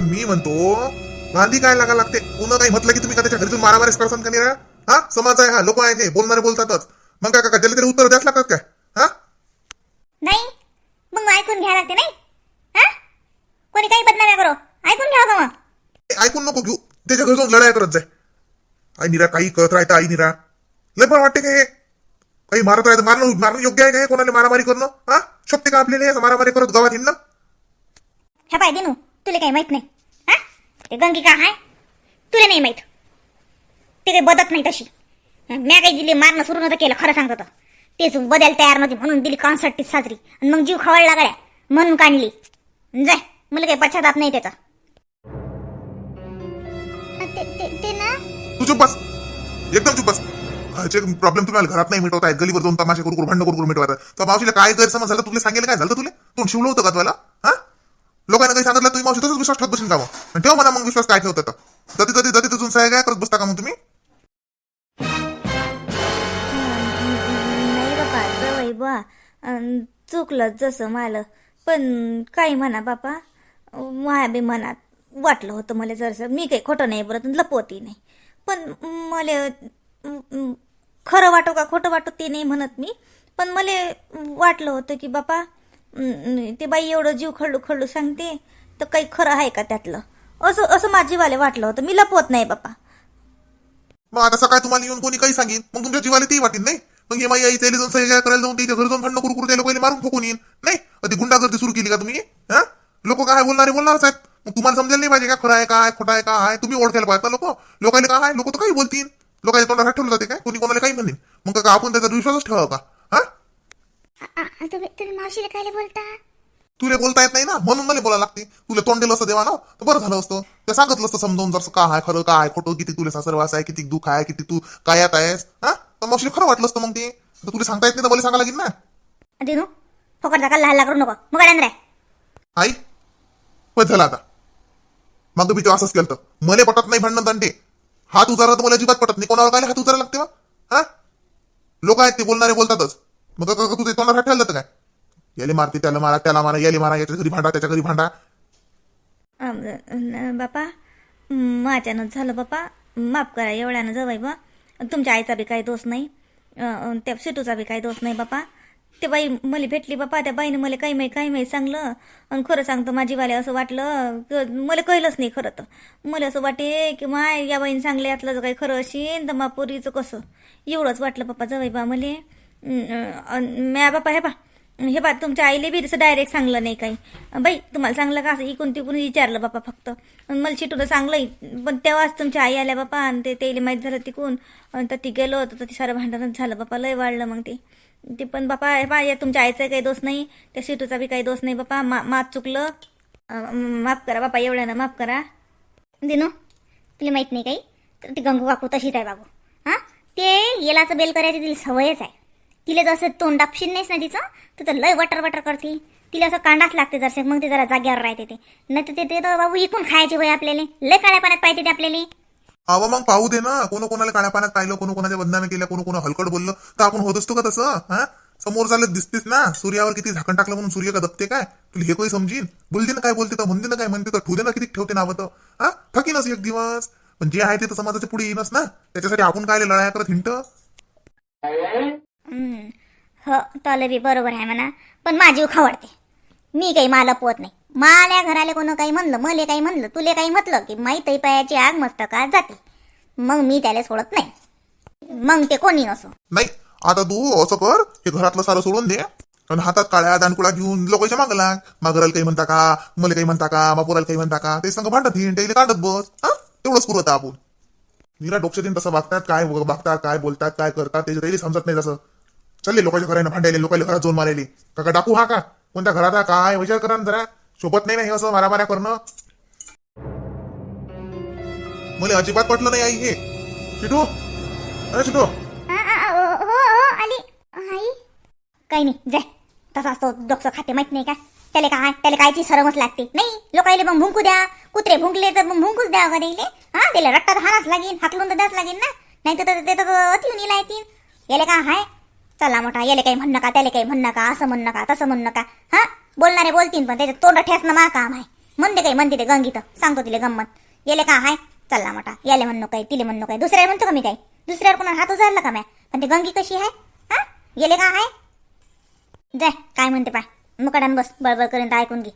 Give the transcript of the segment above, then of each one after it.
पण मी म्हणतो गांधी काय लागा लागते? पुन्हा काही म्हटलं की तुम्ही का त्याच्या घरीतून मारामारीच करसान का नाही रा? हा? समाज आहे हा लोक आहेत हे बोलणारे बोलतातच. मग काय का त्याला तरी उत्तर द्याच लागतात काय? हा? नाही. मग ऐकून घ्या लागते नाही? हा? कोणी काही बदनाम्या करो. ऐकून घ्या का मग. हे ऐकून नको घेऊ. त्याच्या घरी जाऊन लढाई करत जाय. आई निरा काही करत राहतं आई निरा. लय पण वाटते का हे? काही मारत राहतं. मारणं मारणं योग्य आहे का हे? कोणाला मारामारी करणं? हा? शक्य का आपल्याला हे? मारामारी करत गावात हिंडणं? ह्या पाय दिनू. तुला काही माहीत नाही. हा? ते गंगी का हाय? तुला नाही माहीत. ते काही बदत नाही तशी. म्या काही दिली मारणं सुरू नव्हतं केलं खरं सांगतो तर तेच बदल तयार नव्हती म्हणून दिली कॉन्सर्ट साजरी. आणि मग जीव खवळला गड्या. म्हणून काढली जाय मला काही पश्चाताप नाही त्याचा. ते ना? तू चुप बस. एकदम चुप बस. घरचे प्रॉब्लेम तुम्हाला घरात नाही मिटवत आहेत गलीवर जाऊन तमाशे करू करू भांडण करू करू मिटवत आहेत. तर मावशीला काय गैरसमज झालं? तुला सांगेल काय झालं तुला? तू शिवलं होतं का तुला? हा? लोकांना काही सांगितलं तुम्ही मावशी तसंच विश्वास ठेवत बसून जावं. आणि ठेव मला मग विश्वास काय ठेवत तर जती जती जती तिथून सहाय काय करत बसता का मग तुम्ही? नाही बापा जवळ बुवा. अन चुकलं जसं मला. पण काय म्हणा बापा माया बी मनात वाटलं होतं मला जरसं. मी काही खोटं नाही बरं आणि लपवती नाही. पण मला अं, खरं वाटो का खोटं वाटो ते नाही म्हणत मी. पण मला वाटलं होतं की बापा ते बाई एवढं जीव खरडू खरडू सांगते तर काही खरं आहे का त्यातलं? असं असं माझीवाले वाटलं होतं. मी लपवत नाही बापा. मग आता सकाळ तुम्हाला येऊन कोणी काही सांगेन? मग तुमच्या जीवाला ती वाटेल नाही? मग हे माई आई त्याला जाऊन सह्या करायला जाऊन त्याच्या घरी जाऊन भांडण करू करू त्याला पहिले मारून ठोकून येईन नाही? ती गुंडागर्दी सुरू केली का तुम्ही? हा? लोक काय बोलणारे बोलणारच आहेत. मग तुम्हाला समजायला नाही पाहिजे का खरं आहे काय खोटं आहे काय तुम्ही ओळखायला पाहिजे लोक. लोकांना काय लोक तर काही बोलतील. लोकांच्या तोंडात ठेवलं जाते काय? कोणी कोणाला काही म्हणेन. मग का आपण त्याचा विश्वासच ठेवा का? हा तुम्ही तुम्ही मावशीला काय बोलता? तुला बोलता येत नाही ना? म्हणून मला बोलायला लागते. तुला तोंड दिलं असतं देवा ना? तर बरं झालं असतं. ते सांगितलं असतं समजावून जसं काय आहे खरं काय आहे, खोटं किती तुला सासरवास आहे किती दुःख आहे किती तू कायात आहेस हा? तर मग खरं वाटलं असतं मग ते. तर तुला सांगता येत नाही तर मला सांगा लागेल ना? दिनू फकट हल्ला करू नको. मग काय आई पण झालं आता. मग भीती असंच केलं मला पटत नाही भांडण दांडे हात उजारा तर मला अजिबात पटत नाही. कोणावर काय हात उजारा लागते मग हा? लोक आहेत ते बोलणारे बोलतातच. मग का- का तू ते तोंडात हात ठेवलं तर काय? याले मारते त्याला मारा त्याला मारा याले मारा याच्या घरी भांडा त्याच्या घरी भांडा. अम, न- बापा माझ्यानं झालं बापा. माफ करा एवढ्यानं जवळ बा तुमच्या आईचा बी काही दोष नाही. अं, त्या सिटूचा बी काही दोष नाही बापा. ते बाई मला भेटली बापा त्या बाईने मला काही माही काही माही सांगलं. आणि खरं सांगतो माझी वाले असं वाटलं क- मला कळलंच नाही खरं तर. मला असं वाटे की माय या बाईने सांगलं यातलं जर काही खरं असेल तर मापुरीचं कसं? एवढंच वाटलं बापा जवळ बा मला. म्या बापा हे बा हे बा तुमच्या आईले बी तसं डायरेक्ट सांगलं नाही काही. बाई तुम्हाला सांगलं का असं? इकून तिकून विचारलं बापा फक्त. मला चिटून सांगलं पण तेव्हाच तुमच्या आई आल्या बापा आणि ते तेले माहीत झालं तिकून. तर ती गेलो होतं तर ती सारं भांडणच झालं बापा लय वाढलं मग ते. ते पण बापा हे पा या तुमच्या आईचा काही दोष नाही त्या शिटूचा बी काही दोष नाही बापा. मा मात चुकलं. माफ करा बापा एवढ्यानं माफ करा. दिनू तुला माहीत नाही काही? तर ती गंगू काकू तशीच आहे बाबू. हा? ते येलाचं बेल करायची तिला सवयच आहे. तिला जसं तोंड दापशील नाहीस ना तिचं तर ते लय वटर वटर करते. तिला असं कांडाच लागते जरसे मग ते जरा जाग्यावर राहते ते. नाही तर ते ते तर बाबू इकून खायचे होय आपल्याला. लय काळ्या पाण्यात पाहिजे ते आपल्याला. अहो मग पाहू दे ना. कोण कोणाला काळ्या पाण्यात पाहिलं कोण कोणाच्या बदनामी केल्या कोण कोणा हलकट बोललं तर आपण होत असतो का तसं? हा? समोर चालत दिसतेस ना. सूर्यावर किती झाकण टाकलं म्हणून सूर्य का दबते काय? तुला हे काही समजीन? बोलते ना काय बोलते तर म्हणते ना काय म्हणते तर ठुदे ना किती ठेवते नावं तर. हा? थकीनच एक दिवस. पण जे आहे ते तर समाजाच्या पुढे येईनच ना. त्याच्यासाठी आपण काय लढाया करत हिंट. हो तले बरोबर आहे म्हणा. पण माझी खवडते मी काही मला पोत नाही. माल्या घराले कोण काही म्हणलं मले काही म्हणलं तुले काही म्हटलं की माई पायाची आग मस्तकात जाते. मग मी त्याला सोडत नाही. मग ते कोणी नसो. नाही आता तू असं कर हे घरातलं सारं सोडून दे. आणि हातात काळ्या दानकुळा घेऊन लोकांच्या मागला लाग मागराला काही म्हणता का? मला काही म्हणता का? मापोराला काही म्हणता का? ते संग भांडत येईन ते काढत बस. हा? तेवढंच पुरत आपण. निरा डोक्ष देऊन तसं वागतात काय वागतात काय बोलतात काय करतात ते त्याला समजत नाही जसं चालले लोकांच्या घराने भांडायले लोकांच्या घरात जोन मारायले. काका डाकू हा का? कोणत्या घरात हा? काय? विचार करा ना जरा. शोभत नाही ना हे असं मारामाऱ्या करणं. मला अजिबात पटलं नाही आई हे. चिटू? अरे चिटू. हो हो आली. आई? काही नाही जाय. तसाच तो डोकं खाते माहीत नाही का? त्याला काय? त्याला कायची सरमच लागते. नाही लोकायले मग भुंकू द्या. कुत्रे भुंकले तर मग भुंकूच द्या वगैरे इले. हा त्याला रट्टा तर हाणाच लागेल हाकलून तर द्याच लागेल ना. नाही तर ते तर अति येऊन येतील याले का हाय? चला मोठा याले काही म्हणणं का त्याला काही म्हणणं का असं म्हणणं का तसं म्हणणं का हा? बोलणारे बोलतील पण त्याच्या तोंड ठेसणं मा काम आहे. म्हणते काही म्हणते ते गंगीत. सांगतो तिले गंमत. येले का हाय? चल्ला मोठा याले म्हणणं काय तिले म्हणणं काय दुसऱ्या म्हणतो का मी काय दुसऱ्यावर कोणा हात उजाडला का म्या? पण ते गंगी कशी आहे? हा? येले का हाय? जाय काय म्हणते पाय. मुकाडान बस बळबळ करेन ऐकून घे.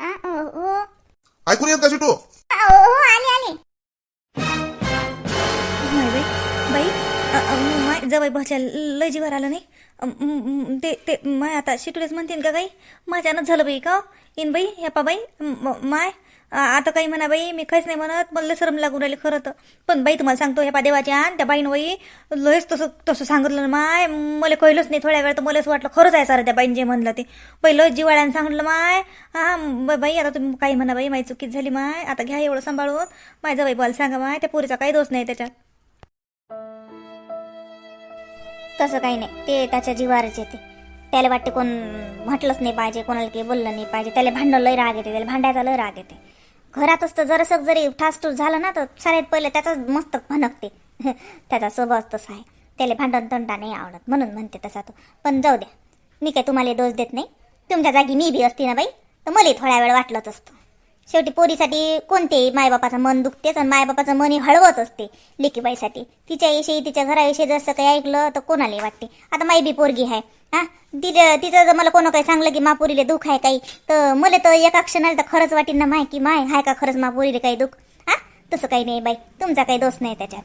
आ, ओ, ओ. ऐकून येत का शिटू? आ, ओ, ओ, आले आले. जवाई भाच्या लय जीवार आलं नाही. ते ते माय आता शिटूलेच म्हणतील का काही माझ्यानंच झालं बाई का? इन बाई ह्या पा बाई माय आता काही म्हणा बाई मी काहीच नाही म्हणत मला लय सरम लागून राहिले खरं तर. पण बाई तुम्हाला सांगतो ह्या देवाची देवाच्या आण त्या बाईन बाई लयच तसं तसं सांगितलं ना माय. मला कळलंच नाही थोड्या वेळ तर मलाच वाटलं खरंच आहे सारं त्या बाईन जे म्हणलं ते. बाई लय जिवाळ्यानं सांगितलं माय. हा बाई आता तुम्ही काही म्हणा बाई माझी चुकीच झाली माय. आता घ्या एवढं सांभाळून. माझ्या बाई बोल सांगा माय त्या पोरीचा काही दोष नाही त्याच्यात. तसं काही नाही. ते त्याच्या जीवारच येते. त्याला वाटते कोण म्हटलंच नाही पाहिजे कोणाला काही बोललं नाही पाहिजे. त्याला भांडण लय राग येते त्याला भांडायचा लय राग येते. घरातच तर जरासं जरी ठासठूस झालं ना तर सगळ्यात पहिले त्याचाच मस्त भनकते त्याचा स्वभाव तसा आहे. त्याला भांडण तंटा नाही आवडत म्हणून म्हणते तसा तो. पण जाऊ द्या. मी काय तुम्हाला दोष देत नाही. तुमच्या जागी मी बी असती ना बाई तर मला थोड्या वेळ वाटलंच असतं. शेवटी पोरीसाठी कोणतेही मायबापाचं मन दुखतेच आणि मायबापाचं मनही हळवच असते लेकीबाईसाठी. तिच्याविषयी तिच्या घराविषयी जसं काही ऐकलं तर कोणालाही वाटते. आता माई बी पोरगी आहे हा? तिचं तिचं जर मला कोण काही सांगलं की मापुरीले दुःख आहे काही तर मला तर एका क्षणाला तर खरंच वाटेल ना माय की माय हाय का खरंच मापुरीले काही दुःख? हा? तसं काही नाही बाई. तुमचा काही दोष नाही त्याच्यात.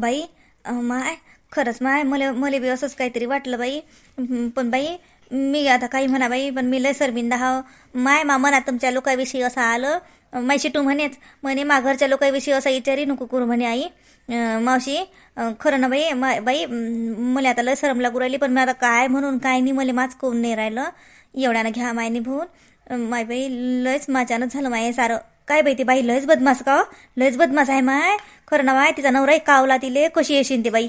बाई माय खरंच माय मला मला बी असंच काहीतरी वाटलं बाई. पण बाई मी आता काही म्हणा बाई पण मी लय सरबिंदा हा माय मा मनात तुमच्या लोकांविषयी असं आलं. माहिती तू म्हणेच म्हणे मा घरच्या लोकांविषयी असं विचारी नको करू म्हणे आई. मावशी खरं ना बाई मा बाई मला आता लय सरम लागू राहिली पण मी आता काय म्हणून काय नाही मला माच कोण नाही राहिलं. एवढ्यानं घ्या माय निभून. माय बाई लयच माझ्यानं झालं माय सारं. काय बाई ती बाई लयच बदमास का हो? लयच बदमास आहे माय. खरं ना माय तिचा नवराही कावला तिले कशी येशीन ती बाई?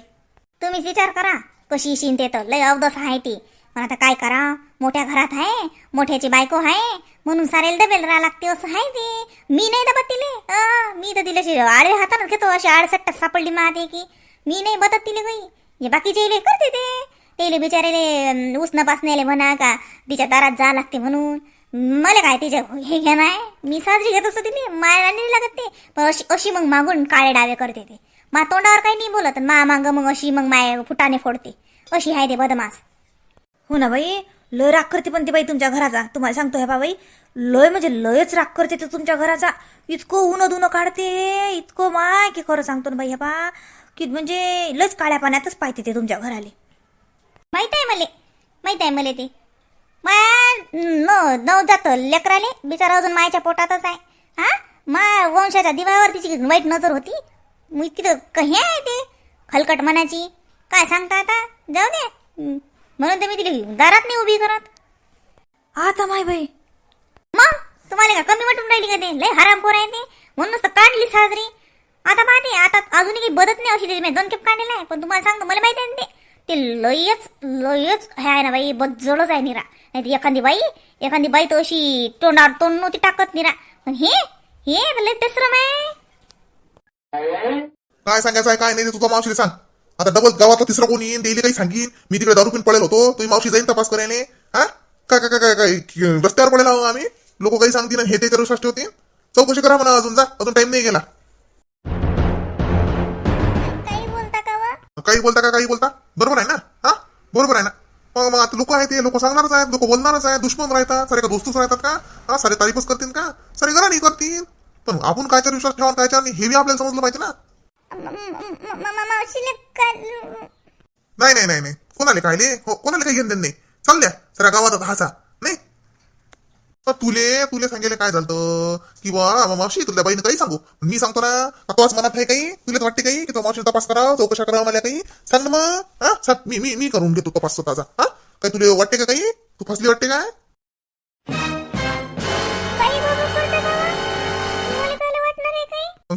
तुम्हीच विचार करा कशी येशीन ते तर लय अवदस आहे ती. पण आता काय करा? मोठ्या घरात आहे मोठ्याची बायको आहे म्हणून सारेल दबेल राहा लागते असं आहे ते. मी नाही दबत तिले मी तर तिला अशी आडवे हातानच घेतो अशी आडसट्ट सापडली माते की. मी नाही बदत तिले काही हे बाकीचे इले करते ते. तेले बिचारेले उसनं पासण्याले म्हणा का तिच्या दारात जा लागते म्हणून. मला काय तिच्या हे घेणं आहे? मी साजरी घेत असतो तिने माया नाही लागत ते. पण अशी अशी मग मागून काळे डावे करते ते. मा तोंडावर काही नाही बोलत मा मांग मग अशी मग माय फुटाने फोडते. अशी आहे ते बदमास हो ना बाई? लय राग करते पण ती बाई तुमच्या घराचा. तुम्हाला सांगतो ह्या बाई. लय म्हणजे लयच राग करते ते तुमच्या घराचा. इतकं उनं दुनं काढते इतकं माय की खरं सांगतो ना बाई ह्या बा की म्हणजे लयच काळ्या पाण्यातच पाहते ते तुमच्या घराले. माहीत आहे मले. माहीत आहे मले ते. माया न नवजात लेकराले. बिचारा अजून मायाच्या पोटातच आहे. हा? मा वंशाच्या दिवावर तिची वाईट नजर होती. मी तिथं कही आहे ते. खलकट मनाची. काय सांगता आता? जाऊ दे. म्हणून तर मी तिला दारात नाही उभी करत. आता माय बाई. मग? तुम्हाला का कमी वाटून राहिली का ते? लय हरामखोर आहे ते. म्हणूनच तर काढली साजरी. आता पाहते आता अजूनही काही बदत नाही अशी मी दोन खेप काढलेला आहे पण तुम्हाला सांगतो मला माहिती आहे ना ते. ते लयच लयच हे आहे ना बाई बज्जळच आहे निरा. नाही ती एखादी बाई एखादी बाई तर अशी तोंडावर तोंड नव्हती टाकत निरा. पण हे हे लय बेसरम आहे. काय सांगायचं आहे? काय नाही ते तुझ्या मावशीला सांग. आता डबल गावातला तिसरा कोणी येईन देईल काही सांगीन? मी तिकडे दारू पिऊन पडेल होतो तुम्ही मावशी जाईन तपास करायला हा? काय काय काय काय रस्त्यावर पडेल आहो आम्ही? लोक काही सांगतील हे ते करू साष्ट होते चौकशी करा म्हणा अजून जा. अजून टाइम नाही गेला. काही बोलता का वा? काही बोलता का काही बोलता? बरोबर आहे ना? हा? बरोबर आहे ना? मग मग आता लोक आहेत ते लोक सांगणारच आहेत लोक बोलणारच आहेत दुश्मन राहतात. सारे का दोस्तच राहतात का? हा सारे तारीफच करतील का? सारे घरा नाही करतील. पण आपण कायच्यावर विश्वास ठेवा कायच्यावर नाही हे बी आपल्याला समजलं पाहिजे ना? मावशीले नाही नाही नाही नाही. कोणाला कायले हो कोणाला काही घेणं देणं नाही. चाल द्या. सगळ्या गावात हसा. नाही? तर तुले तुले सांगेल काय झालं की बा मावशी तुला बाईनं काही सांगू? मी सांगतो ना का तुझ्याच मनात आहे काही? तुला तर वाटते काही की तो मावशी तपास करावं चौकशा करावं मला काही? सांग ना मग. हा? सांग. मी मी मी करून घेतो तपास स्वतःचा. हा? काय तुला वाटते का काही? तू फसली वाटते काय?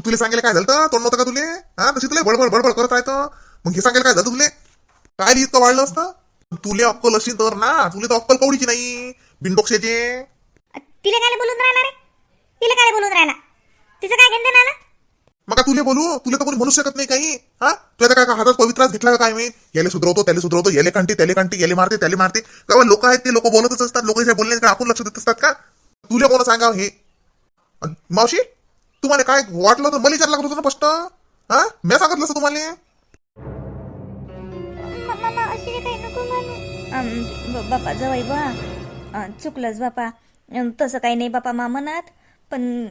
तुला सांगेल काय झालं तोंड नव्हतं का तुले? हा तशी तुला? बडबड बडबड करत राहतं मग हे सांगेल काय झालं तुले? काय लिहित वाढलं असतं? तुले अक्कल असेल तर ना तुले तर अक्कल कवडीची नाही बिनडोक्षाचे. तिला काय बोलून राहिला रे? तिला काय बोलून राहिला? तिचं काय घेणं आलं? मग का तुले बोलू तुला तर कोणी म्हणू शकत नाही काही. हा? तुला काय का हातात पवित्राच घेतला का काय मी? याले सुधरवतो त्याला सुधरवतो याले कांटी त्याले कांटी याले मारते त्याले मारते. तेव्हा लोक आहेत ते लोक बोलतच असतात लोक बोलले आपण लक्ष देत असतात का? तुला कोण सांगाव हे? मावशी? तुम्हाला काय वाटलं तर मला विचार लागत होतं ना स्पष्ट हा? मी सांगितलं असं तुम्हाला. मामा अशी काही नको म्हणू. अम, ब- बापा बा. चुकलंच बापा. तसं काही नाही बापा मा मनात. पण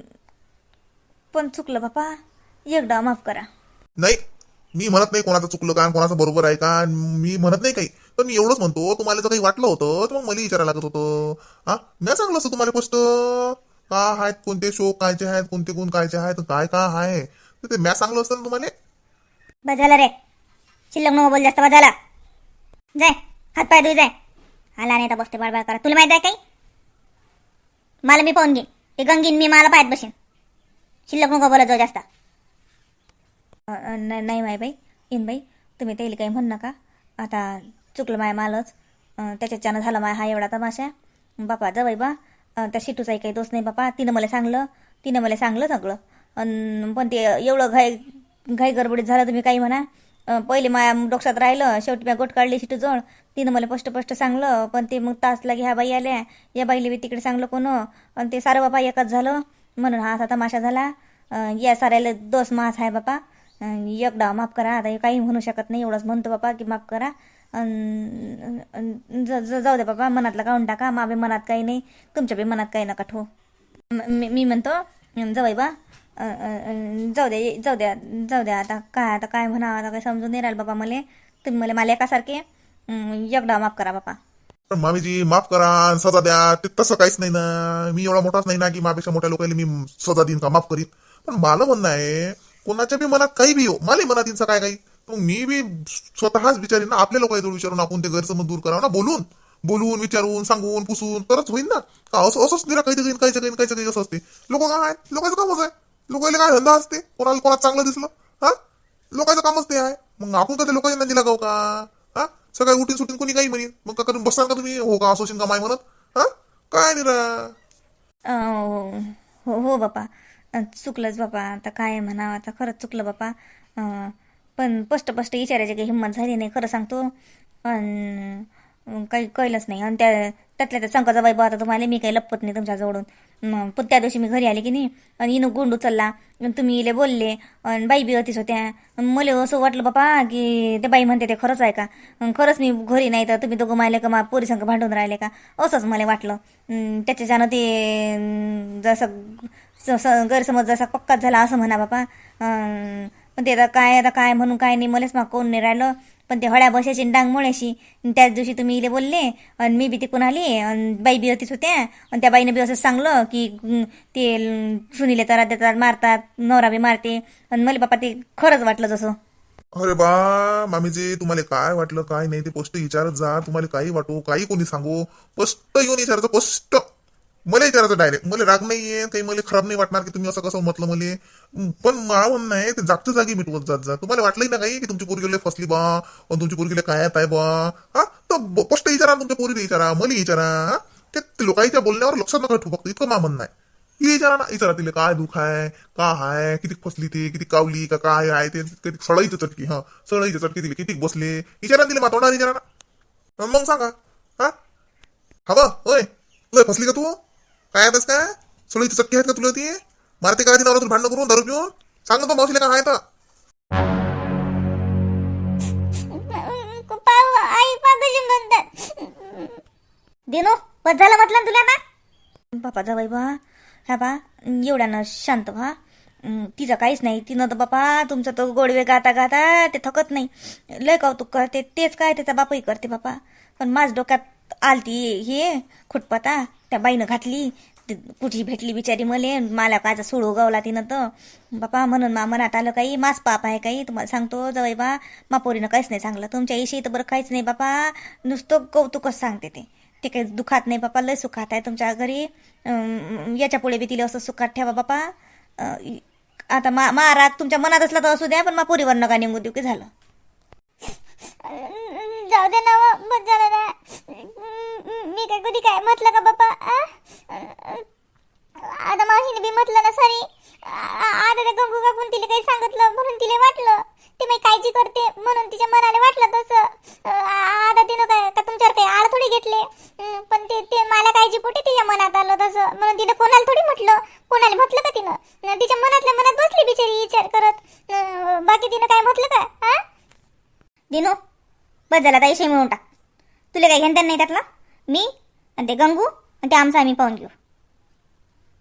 पण चुकलं बापा. एकदा माफ करा. नाही मी म्हणत नाही कोणाचं चुकलं का कोणाचं बरोबर आहे का मी म्हणत नाही काही. पण मी एवढंच म्हणतो तुम्हाला जर काही वाटलं होतं तर मग मला विचारायला लागत होतं. हा? मी सांगलं असं तुम्हाला स्पष्ट का आहेत कोणते शो कायचे आहेत कोणते गुण कायचे आहेत काय का आहे? तर ते मॅ सांगलं असतं ना तुम्हाला. बस झालं रे. शिल्लक नको बोल जास्त बस झाला जाय हात पाय धुई जाय. आला नाही तर बसते बडबड करा. तुला माहीत आहे काही? मला मी पाहून घेईन ते गंगीन मी मला पाहत बसेन. शिल्लक नको बोलत जाऊ जास्त. अ, अ, नाही नाही माय बाई येईन बाई तुम्ही त्याला काही म्हणू नका. आता चुकलं माय मालच. अ, त्याच्याच्यानं झालं माय हा एवढा तमाशा. बापा जवाई बा. अ, त्या शिटूचाही काही दोष नाही बापा. तिनं मला सांगलं तिनं मला सांगलं सगळं. अन पण ते एवढं घाई घाई गडबडीत झालं तुम्ही काही म्हणा. पहिले माया डोक्षात राहिलं शेवटी मी गोट काढली शिटू जवळ. तिनं मला स्पष्ट स्पष्ट सांगलं पण ते मग तास लागे ह्या बाई आल्या. या बाईला बी तिकडे सांगलं कोण? आणि ते सारं बापा एकच झालं. म्हणून हा आता तमाशा झाला. या साऱ्याला दोष मास आहे बापा. एकदा माफ करा. आता हे काही म्हणू शकत नाही. एवढंच म्हणतो बापा की माफ करा. जाऊ दे बाबा मनातला काढून टाका मावे मनात काही नाही तुमच्या बी मनात काही नका ठो मी मी म्हणतो जाऊ बा जाऊ द्या जाऊ द्या जाऊ द्या आता काय आता काय म्हणा आता काय समजून नाही राहिलं बाबा मला. तुम्ही मला मला एकासारखे एकदा माफ करा बापा पण मामीजी माफ करा सजा द्या ते तसं काहीच नाही ना. मी एवढा मोठाच नाही ना की मापेक्षा मोठ्या लोकांना मी सजा देईन का माफ करीन. पण मला म्हणणं आहे कोणाच्या बी मनात काही बी हो मला मनात येईन काय काही? मी बी स्वतःच विचारेन ना आपल्या लोकांजवळ विचारून आपण ते गैरसमज दूर करावं ना बोलून. बोलून विचारून सांगून पुसून तरच होईल ना. का असं असंच निरा काही काही काही काही काही असं असते. लोक काय आहेत लोकांचं कामच आहे. लोकांना काय धंदा असते? कोणाला कोणाला चांगलं दिसलं? हा? लोकांचं कामच ते आहे. मग आपण का ते लोकांना दिला गाव का? हा? सकाळी उठून सुटून कोणी काही म्हणेन मग का करून बसणार का तुम्ही? हो का असोशीन का माय म्हणत? हा? काय निरा? हो-, हो हो बापा. चुकलंच बापा. आता काय म्हणावं? आता खरंच चुकलं बापा. पण स्पष्ट स्पष्ट विचारायची काही हिंमत झाली नाही खरं सांगतो. आणि काही कळलंच नाही. आणि त्या त्यातल्या त्या संकाचा बाई आता तुम्हाला मी काही लपत नाही तुमच्याजवळून मग पण त्या दिवशी मी घरी आले की नाही आणि इनं गुंड उचलला तुम्ही इले बोलले आणि बाई बी होतीच होत्या. मला असं वाटलं बापा की ते बाई म्हणते ते खरंच आहे का? खरंच मी घरी नाही तर तुम्ही दोघं मायले का मा पोरी संग भांडून राहिले का? असंच मला वाटलं. त्याच्याच्यानं ते जसं स- गैरसमज जसा पक्काच झाला असं म्हणा बापा. पण ते आता काय आता काय म्हणून काय नाही मलाच मग कोण नाही राहिलं. पण ते हळ्या बसायची डांग मुळ्याशी आणि त्याच दिवशी तुम्ही इले बोलले आणि मी बी तिकून आली आणि बाई बी होतीच होत्या. आणि त्या बाईने बी असं सांगलं की ते सुनीले तरा देतात मारतात नवरा बी मारते. आणि मला बापा ते खरंच वाटलं जसं. अरे बा मामीजी तुम्हाला काय वाटलं काय नाही ते पोस्ट विचारत जा. तुम्हाला काही वाटू काही कोणी सांगू. स्पष्ट येऊन विचारायचं स्पष्ट. मला विचारायचं डायरेक्ट मला राग नाहीये काही मला खराब नाही वाटणार की तुम्ही असं कसं म्हटलं मला. पण माळवण नाही ते जागच्या जागी मिटवत जात जा. तुम्हाला वाटलंही ना काही की तुमची पोरगीला फसली बा आणि तुमची पोरगीला काय आहे बा. हा? तर स्पष्ट विचारा तुमच्या पोरीला विचारा मला विचारा हा? ते लोकांच्या बोलण्यावर लक्षात नका ठेवू फक्त इतकं मा म्हणणं आहे विचारा ना विचारा तिला काय दुःख आहे का आहे किती फसली ती किती कावली का काय आहे ते किती सळईचं चटकी हा? सळईचं चटकी दिली किती बसले विचारा तिला मातवणार विचारा ना. मग सांगा हा? हा होय? लय फसली का तू? काय आहेस काय सळाईची चक्की आहेत का तुला ती? मारते का ती तुला भांडण करून दारू पिऊन? सांग ना तो मावशीला काय आहे तर. पप्पा आई पागल म्हणतात दिनो बस झालं म्हटलं ना तुला ना बापाचा जावाई बा. ह्या बा एवढ्यानं शांत व्हा. अं, तिचं काहीच नाही. तिनं तर बापा तुमचं तो गोडवे गाता गाता ते थकत नाही. लय कौतुक करते. तेच काय त्याचा बापही करते बापा. पण माझ डोक्यात आलती हे खुटपता. त्या बाईनं घातली. कुठे भेटली बिचारी मले. मला कायचा सूड उगवला तिनं तर. बापा म्हणून मा मनात आलं काही. मास पाप आहे काही. तुम्हाला सांगतो जवळ बा मापोरीनं काहीच नाही सांगलं. तुमच्या इशी तर बरं काहीच नाही बापा. नुसतं कौतुकच सांगते ते. ते काही दुखात नाही बापा. लय सुखात आहे तुमच्या घरी. याच्यापुढे बी तिला असं सुखात ठेवा बापा. आता मा मा राग तुमच्या मनात असला तर असू द्या पण मापोरीवर नका निघू देऊ. की झालं? जाऊ दे ना बस झालं ना मी काय कधी काय म्हटलं का बाप्पा आता मावशीने बी म्हटलं ना सॉरी आता त्या गंगू काकून तिला काही सांगितलं म्हणून तिला वाटलं. ते मी काळजी करते म्हणून तिच्या मनाला वाटलं तसं. आता तिनं काय का तुमच्यावर काही आळ थोडी घेतले? पण ते ते मला काळजी पोटी तिच्या मनात आलं तसं. म्हणून तिनं कोणाला थोडी म्हटलं? कोणाला म्हटलं का तिनं? तिच्या मनातल्या मनात बसली बिचारी विचार करत. बाकी तिनं काय म्हटलं का? हा दिनू बस झाला ताई मिळून टाक. तुला काही घेणं नाही त्यातलं? मी आणि ते गंगू आणि ते आमचं आम्ही पाहून घेऊ.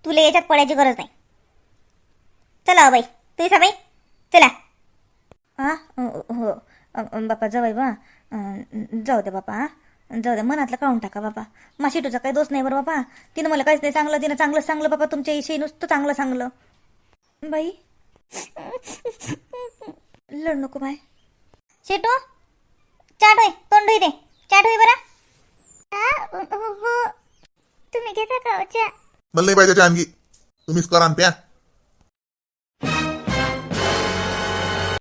तुला याच्यात पडायची गरज नाही. चला हो बाई. सा बाई. चला. हा. हो बापा जाऊ बा. जाऊ दे बापा हा जाऊ दे मनातलं काढून टाका बापा. मा तुझा काही दोष नाही बरं बापा. तिनं मला काहीच नाही सांगलं तिनं चांगलं सांगलं बापा तुमच्या विषयी नुसतं चांगलं सांगलं. बाई. लढ नको बाय. शेटू? चाट होय तोंड होई दे चाट होई बरा तुम्ही घेता का हो मला नाही पाहिजे चहा आणखी. तुम्हीच करा आणि प्या.